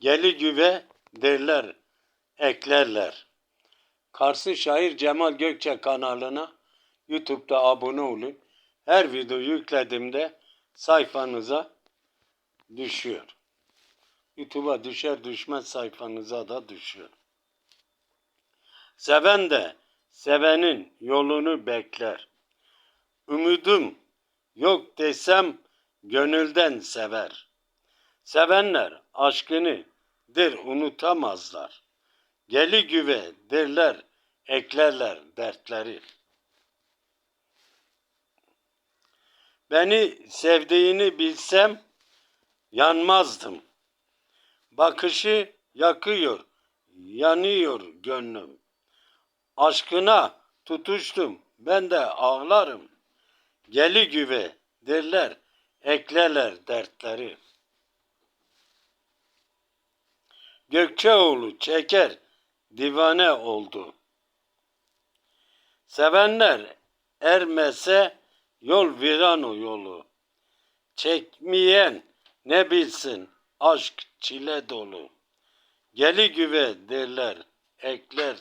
Geli güve derler, eklerler. Karşı Şair Cemal Gökçe kanalına YouTube'da abone olun. Her video yüklediğimde sayfanıza düşüyor. YouTube'a düşer düşmez sayfanıza da düşüyor. Seven de sevenin yolunu bekler. Ümidum yok desem gönülden sever. Sevenler aşkını der unutamazlar. Geli güve derler, eklerler dertleri. Beni sevdiğini bilsem yanmazdım. Bakışı yakıyor, yanıyor gönlüm. Aşkına tutuştum, ben de ağlarım. Geli güve derler, eklerler dertleri. Gökçeoğlu çeker, divane oldu. Sevenler ermese yol viran o yolu. Çekmeyen ne bilsin aşk çile dolu. Geli güve derler, ekler.